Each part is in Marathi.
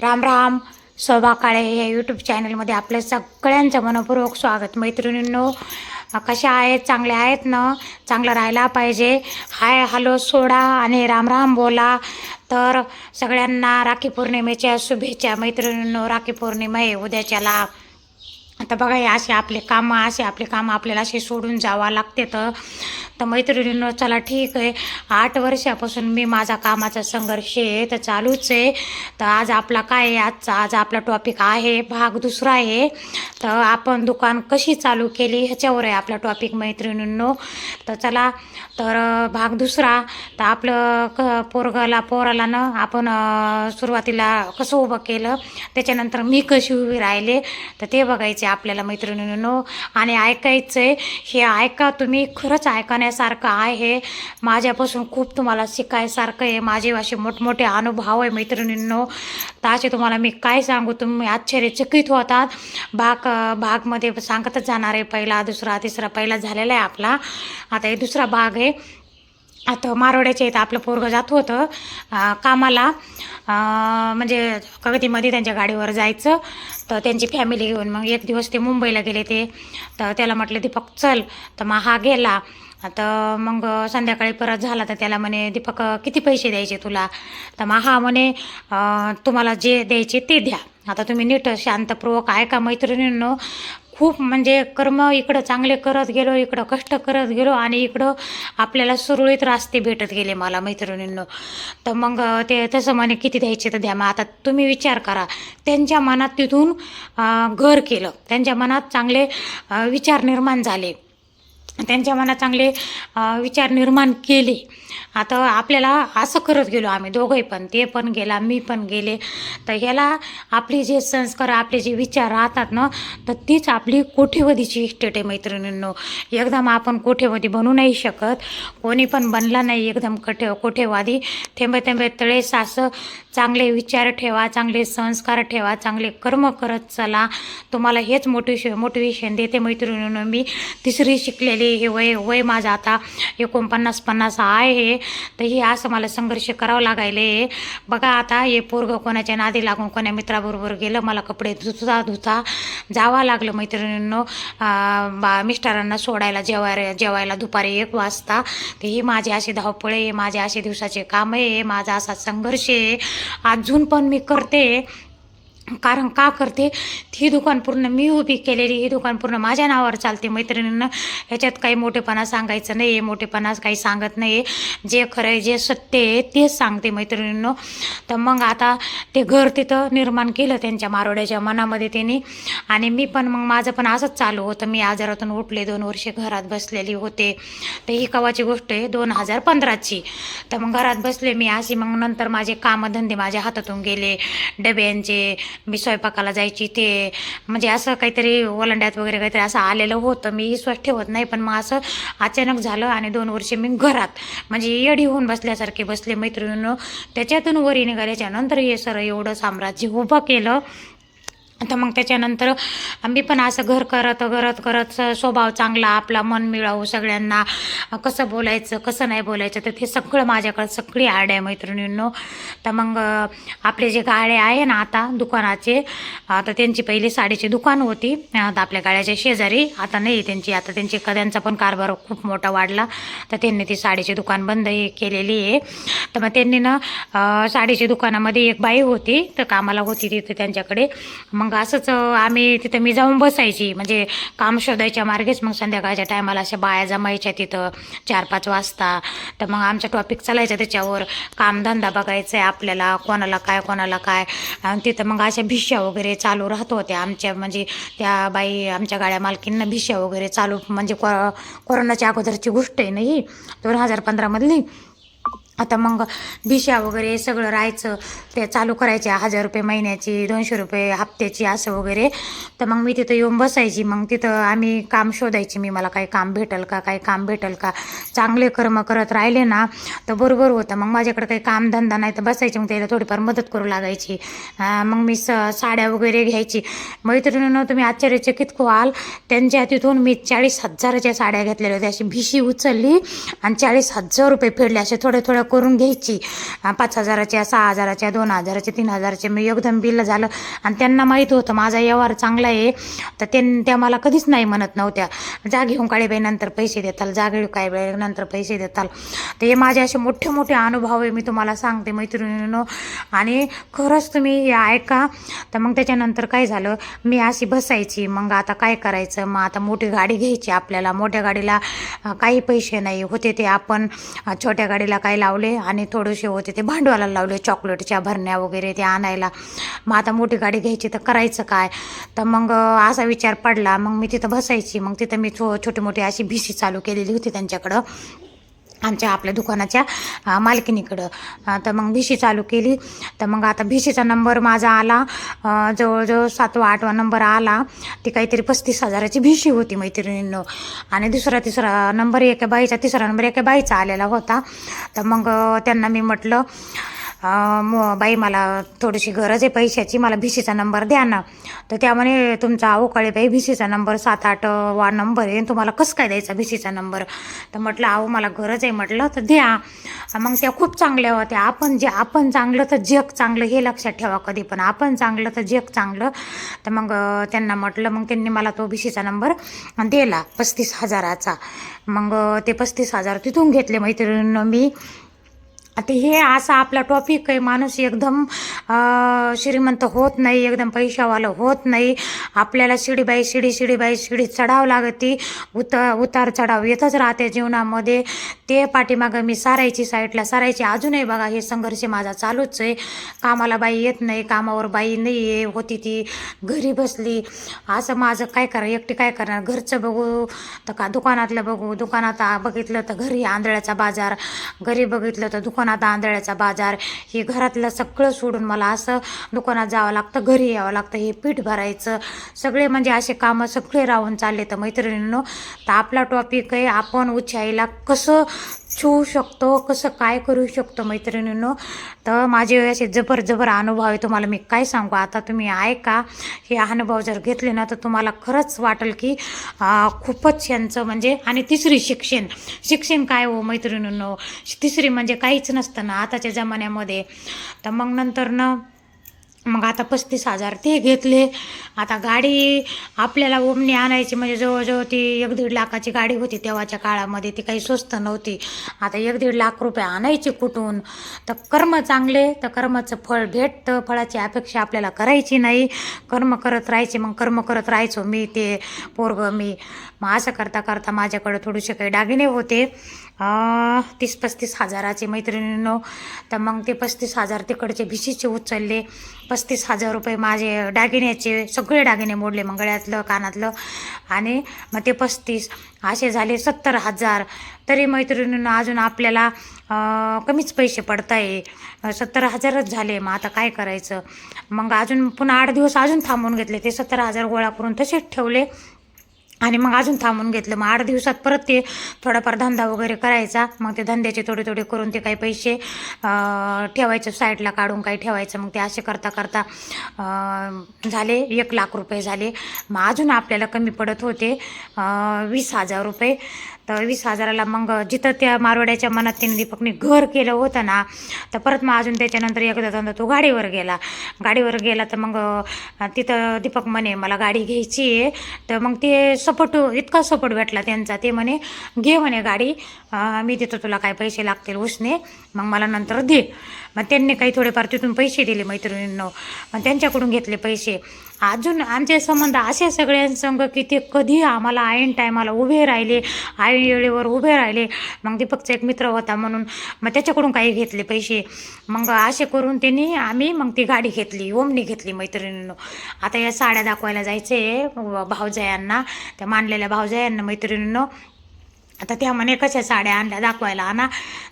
राम राम. शोभा काळे या यूट्यूब चॅनलमध्ये आपल्या सगळ्यांचं मनपूर्वक स्वागत. मैत्रिणींनो कशा आहेत? चांगल्या आहेत ना? चांगलं राहायला पाहिजे. हाय हॅलो सोडा आणि राम राम बोला. तर सगळ्यांना राखी पौर्णिमेच्या शुभेच्छा. मैत्रिणींनो राखी पौर्णिमा आहे उद्याच्याला. आता बघा असे आपले कामं असे आपले कामं आपल्याला असे सोडून जावं लागते तर. तर मैत्रिणींनो चला ठीक आहे. आठ वर्षापासून मी माझा कामाचा संघर्ष आहे तर चालूच आहे. तर आज आपला काय आहे? आजचा आज आपला टॉपिक आहे भाग दुसरा आहे. तर आपण दुकान कशी चालू केली ह्याच्यावर आहे आपला टॉपिक मैत्रिणींनो. तर चला तर भाग दुसरा. तर आपलं क पोरगाला पोराला ना आपण सुरुवातीला कसं उभं केलं त्याच्यानंतर मी कशी उभी राहिले तर ते बघायचे आपल्याला मैत्रिणींनो. आणि ऐकायचं आहे हे ऐका तुम्ही खरंच ऐकण्यासारखं आहे. माझ्यापासून खूप तुम्हाला शिकायसारखं आहे. माझे असे मोठमोठे अनुभव आहे मैत्रिणींनो. तर असे तुम्हाला मी काय सांगू तुम्ही आश्चर्यचकित होतात. भाग भागमध्ये सांगतच जाणार आहे. पहिला दुसरा तिसरा पहिला झालेला आहे आपला. आता हे दुसरा भाग आहे. आता मारोड्याच्या इथं आपलं पोरगं जात होतं. कामाला. म्हणजे कगतीमध्ये त्यांच्या गाडीवर जायचं. तर त्यांची फॅमिली घेऊन मग एक दिवस ते मुंबईला गेले ते. तर त्याला म्हटलं दीपक चल. तर मग हा गेला. तर मग संध्याकाळी परत झाला. तर त्याला म्हणे दीपक किती पैसे द्यायचे तुला? तर मग हा म्हणे तुम्हाला जे द्यायचे ते द्या. आता तुम्ही नीट शांतपूर्वक ऐका मैत्रिणींनो. खूप म्हणजे कर्म इकडं चांगले करत गेलो इकडं कष्ट करत गेलो आणि इकडं आपल्याला सुरळीत रास्ते भेटत गेले मला मैत्रिणींनो. तर मग ते तसं म्हणे किती द्यायचे तर द्या मग आता तुम्ही विचार करा. त्यांच्या मनात तिथून घर केलं. त्यांच्या मनात चांगले विचार निर्माण झाले. त्यांच्या मनात चांगले विचार निर्माण केले. आता आपल्याला असं करत गेलो आम्ही दोघंही पण ते पण गेला मी पण गेले. तर ह्याला आपले जे संस्कार आपले जे विचार राहतात ना तर तीच आपली कोठेवधीची इस्टेट आहे मैत्रिणींनो. एकदम आपण कोठेवधी बनू नाही शकत. कोणी पण बनला नाही एकदम कठे कोठेवादी. थेंबे थेंबे तळे सासं चांगले विचार ठेवा चांगले संस्कार ठेवा चांगले कर्म करत चला. तुम्हाला हेच मोटिवेशन मोटिवेशन देते मैत्रिणीनं मी. तिसरी शिकलेली हे वय वय माझं आता एकोणपन्नास पन्नास आहे. तर हे असं मला संघर्ष करावं लागायले. बघा आता हे पोरगं कोणाच्या नादी लागून कोण्या मित्राबरोबर गेलं मला कपडे धुता धुता जावं लागलं मैत्रिणींनो. बा मिस्टरांना सोडायला जेवाय जेवायला दुपारी एक वाजता. तर ही माझी अशी धावपळे माझे असे दिवसाचे काम आहे माझा असा संघर्ष आहे. अजून पण मी करते. कारण का करते? ही दुकान पूर्ण मी उभी केलेली ही दुकान पूर्ण माझ्या नावावर चालते मैत्रिणींना. ह्याच्यात काही मोठेपणा सांगायचं नाही आहे मोठेपणा काही सांगत नाही आहे जे खरं आहे जे सत्य आहे तेच सांगते मैत्रिणींनो. तर मग आता ते घर तिथं निर्माण केलं त्यांच्या मारोड्याच्या मनामध्ये त्यांनी. आणि मी पण मग माझं पण असंच चालू होतं. मी आजारातून उठले दोन वर्षे घरात बसलेली होते. तर ही कवाची गोष्ट आहे दोन हजार पंधराची. तर मग घरात बसले मी अशी. मग नंतर माझे कामधंदे माझ्या हातातून गेले. डब्यांचे मी स्वयंपाकाला जायची ते म्हणजे असं काहीतरी ओलंड्यात वगैरे काहीतरी असं आलेलं होतं. मी विश्वास ठेवत नाही पण मग असं अचानक झालं आणि दोन वर्षे मी घरात म्हणजे येडी होऊन बसल्यासारखे बसले मैत्रिणीनं. त्याच्यातून वरी निघाल्याच्या नंतर हे सर एवढं साम्राज्य उभं केलं. तर मग त्याच्यानंतर मी पण असं घर करत करत करत स्वभाव चांगला आपला मन मिळावू सगळ्यांना. कसं बोलायचं कसं नाही बोलायचं तर ते सगळं माझ्याकडे सगळी आड आहे मैत्रिणींनो. तर मग आपले जे गाळे आहे ना आता दुकानाचे आता त्यांची पहिली साडीची दुकान होती. आता आपल्या गाळ्याच्या शेजारी आता नाही त्यांची आता त्यांची कद्यांचा पण कारभार खूप मोठा वाढला. तर त्यांनी ती साडीची दुकान बंद केलेली आहे. तर मग त्यांनी ना साडीची साडीच्या दुकानामध्ये एक बाई होती तर कामाला होती तिथे त्यांच्याकडे. मग असंच आम्ही तिथं मी जाऊन बसायची. म्हणजे काम शोधायच्या मार्गेच मग संध्याकाळच्या टायमाला अशा बाया जमायच्या तिथं चार पाच वाजता. तर मग आमचा टॉपिक चालायचा त्याच्यावर. कामधंदा बघायचा आहे आपल्याला कोणाला काय कोणाला काय. आणि तिथं मग अशा भिष्या वगैरे चालू राहत होत्या आमच्या. म्हणजे त्या बाई आमच्या गाड्या मालकींना भिष्या वगैरे चालू म्हणजे को कोरोनाच्या अगोदरची गोष्ट आहे ना ही. दोन हजार पंधरामधली. आता मग भिशा वगैरे सगळं राहायचं ते चालू करायचे हजार रुपये महिन्याची दोनशे रुपये हप्त्याची असं वगैरे. तर मग मी तिथं येऊन बसायची. मग तिथं आम्ही काम शोधायची. मी मला काही काम भेटेल का काही काम भेटेल का? चांगले कर्म करत राहिले ना तर बरोबर होतं. मग माझ्याकडे काही कामधंदा नाही तर बसायची. मग त्याला थोडीफार मदत करू लागायची. मग मी स साड्या वगैरे घ्यायची. मैत्रिणीनं तुम्ही आश्चर्यचकित व्हाल. त्यांच्या तिथून मी चाळीस हजाराच्या साड्या घेतलेल्या होत्या. अशी भिशी उचलली आणि चाळीस हजार रुपये फेडले. असे थोडे थोडे करून घ्यायची. पाच हजाराच्या सहा हजाराच्या दोन हजाराच्या तीन हजाराच्या मी एकदम बिल झालं. आणि त्यांना माहीत होतं माझा व्यवहार चांगला आहे. तर ते त्या मला कधीच नाही म्हणत नव्हत्या. जा घेऊन काळेबाई नंतर पैसे देताल. जा घेऊ काय बाई नंतर पैसे देताल. तर हे माझे असे मोठे मोठे अनुभव आहे. मी तुम्हाला सांगते मैत्रिणीनं. आणि खरंच तुम्ही हे ऐका. तर मग त्याच्यानंतर काय झालं? मी अशी बसायची. मग आता काय करायचं? मग आता मोठी गाडी घ्यायची आपल्याला. मोठ्या गाडीला काही पैसे नाही. होते ते आपण छोट्या गाडीला काय लावले लावले आणि थोडेसे होते ते भांडवलाला लावले चॉकलेटच्या भरण्या वगैरे ते आणायला. मग आता मोठी गाडी घ्यायची तर करायचं काय? तर मग असा विचार पडला. मग मी तिथं बसायची. मग तिथं मी छो छोटी मोठी अशी भिशी चालू केलेली होती त्यांच्याकडं. आमच्या आपल्या दुकानाच्या मालकिनीकडं तर मग भिशी चालू केली. तर मग आता भिशीचा नंबर माझा आला. जवळजवळ सातवा आठवा नंबर आला. ती काहीतरी पस्तीस हजाराची भिशी होती मैत्रिणींनो. आणि दुसरा तिसरा नंबर एका बाईचा तिसरा नंबर एका बाईचा आलेला होता. तर मग त्यांना मी म्हटलं बाई मला थोडीशी गरज आहे पैशाची मला भिशीचा नंबर द्या ना. तर त्या म्हणे तुमचा अवकाळी बाई भिशीचा नंबर सात आठ वा नंबर आहे तुम्हाला कसं काय द्यायचा भिशीचा नंबर? तर म्हटलं अहो मला गरज आहे म्हटलं तर द्या. मग त्या खूप चांगल्या होत्या. आपण जे आपण चांगलं तर जग चांगलं हे लक्षात ठेवा कधी पण. आपण चांगलं तर जग चांगलं. तर मग त्यांना म्हटलं मग त्यांनी मला तो भिशीचा नंबर दिला पस्तीस हजाराचा. मग ते पस्तीस हजार तिथून घेतले मैत्रिणीनं मी. आता हे असा आपला टॉपिक आहे माणूस एकदम श्रीमंत होत नाही एकदम पैशावालं होत नाही. आपल्याला शिडी बाई शिडी शिडी बाई शिडी चढावं लागती. उत उतार चढाव येतच राहते जीवनामध्ये. ते पाठीमागं मी सारायची साईडला सारायची अजूनही बघा हे संघर्ष माझा चालूच आहे. कामाला बाई येत नाही कामावर बाई नाही आहे होती ती घरी बसली. असं माझं काय करा एकटी काय करणार? घरचं बघू तर का दुकानातलं बघू? दुकानात बघितलं तर घरी आंधळ्याचा बाजार घरी बघितलं तर दुकान दुकानात आंधळ्याचा बाजार हे घरातलं सगळं सोडून मला असं दुकानात जावं लागतं घरी यावं लागतं हे पीठ भरायचं. सगळे म्हणजे असे कामं सगळे राहून चालले तर मैत्रिणींनो तर आपला टॉपिक आहे आपण उच्चाईला कसं छू शकतो कसं काय करू शकतो मैत्रिणींनो? तर माझे असे जबर जबर अनुभव आहे. तुम्हाला मी काय सांगू? आता तुम्ही ऐका. हे अनुभव जर घेतले ना तर तुम्हाला खरंच वाटेल की खूपच यांचं म्हणजे आणि तिसरी शिक्षण. शिक्षण काय हो मैत्रिणींनो? तिसरी म्हणजे काहीच नसतं ना आताच्या जमान्यामध्ये. तर मग नंतर ना मग आता पस्तीस हजार ते घेतले. आता गाडी आपल्याला ओमनी आणायची म्हणजे जवळजवळ ती एक दीड लाखाची गाडी होती तेव्हाच्या काळामध्ये ती काही स्वस्त नव्हती. आता एक दीड लाख रुपये आणायची कुठून? तर कर्म चांगले तर कर्माचं फळ भेटतं फळाची अपेक्षा आपल्याला करायची नाही. कर्म करत राहायचे मग कर्म करत राहायचो मी ते पोरग मी. मग असं करता करता माझ्याकडे थोडेसे काही दागिने होते. तीस पस्तीस हजाराचे मैत्रिणींनो. तर मग ते पस्तीस हजार तिकडचे भिशीचे उचलले. पस्तीस हजार रुपये माझे दागिन्याचे सगळे दागिने मोडले मग गळ्यातलं कानातलं. आणि मग ते पस्तीस असे झाले सत्तर हजार. तरी मैत्रिणींनो अजून आपल्याला कमीच पैसे पडताय. सत्तर हजारच झाले. मग आता काय करायचं? मग अजून पुन्हा आठ दिवस अजून थांबून घेतले. ते सत्तर हजार गोळा करून तसेच ठेवले. आणि मग अजून थांबून घेतलं. मग आठ दिवसात परत ते थोडाफार धंदा वगैरे करायचा. मग ते धंद्याचे थोडे थोडे करून ते काही पैसे ठेवायचे साईडला काढून काही ठेवायचं. मग ते असे करता करता झाले एक लाख रुपये झाले. मग अजून आपल्याला कमी पडत होते वीस हजार रुपये. तर वीस हजाराला मग जिथं त्या मारवाड्याच्या मनात त्याने दीपकने घर केलं होतं ना तर परत मग अजून त्याच्यानंतर एकदा दोनदा तो गाडीवर गेला. गाडीवर गेला तर मग तिथं दीपक म्हणे मला गाडी घ्यायची आहे. तर मग ते सपोर्ट इतका सपोर्ट भेटला त्यांचा. ते म्हणे घे म्हणे गाडी मी देतो तुला काय पैसे लागतील उसने मग मला नंतर दे. मग त्यांनी काही थोडेफार तिथून पैसे दिले मैत्रिणींनो. मग त्यांच्याकडून घेतले पैसे. अजून आमचे संबंध असे सगळ्यांसंग की ते कधी आम्हाला ऐन टायमाला उभे राहिले ऐन वेळेवर उभे राहिले. मग दीपकचा एक मित्र होता म्हणून मग त्याच्याकडून काही घेतले पैसे. मग असे करून त्यांनी आम्ही मग ती गाडी घेतली ओमनी घेतली मैत्रिणीनं. आता या साड्या दाखवायला जायचे भाऊजायांना त्या मानलेल्या भाऊजायांना मैत्रिणीनं. आता त्या म्हणे कशा साड्या आणल्या? दाखवायला आणा.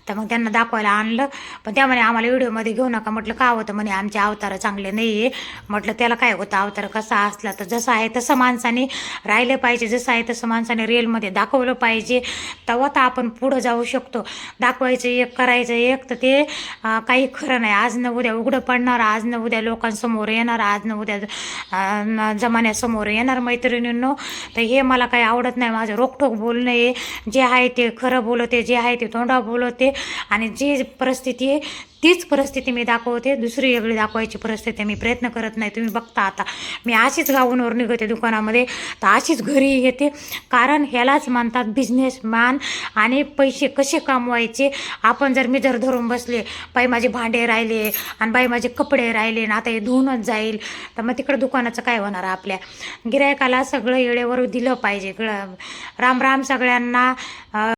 तर मग त्यांना दाखवायला आणलं. पण त्या म्हणे आम्हाला व्हिडिओमध्ये घेऊ नका. म्हटलं का होतं? म्हणे आमचे अवतार चांगले नाही आहे म्हटलं त्याला काय होतं? अवतार कसा असला तर जसं आहे तसं माणसाने राहिलं पाहिजे. जसं आहे तसं माणसाने रिअलमध्ये दाखवलं पाहिजे. तेव्हा तर आपण पुढं जाऊ शकतो. दाखवायचं एक करायचं एक तर ते काही खरं नाही. आज न उद्या उघडं पडणार. आज न उद्या लोकांसमोर येणार. आज न उद्या जमान्यासमोर येणार मैत्रिणींनो. तर हे मला काही आवडत नाही. माझं रोखठोक बोलणं आहे. जे आहे ते खरं बोलते जे आहे ते तोंडा बोलते. आणि जी परिस्थिती आहे तीच परिस्थिती मी दाखवते. दुसरी वेगळी दाखवायची परिस्थिती मी प्रयत्न करत नाही. तुम्ही बघता आता. मी अशीच गाऊनवर निघते दुकानामध्ये. तर अशीच घरी येते. कारण ह्यालाच म्हणतात बिझनेसमॅन आणि पैसे कसे कमवायचे? आपण जर मी जर धरून बसले बाई माझे भांडे राहिले आणि बाई माझे कपडे राहिले ना आता हे धुवूनच जाईल तर मग तिकडं दुकानाचं काय होणार आपल्या? गिरायकाला सगळं येळेवर दिलं पाहिजे. राम राम सगळ्यांना.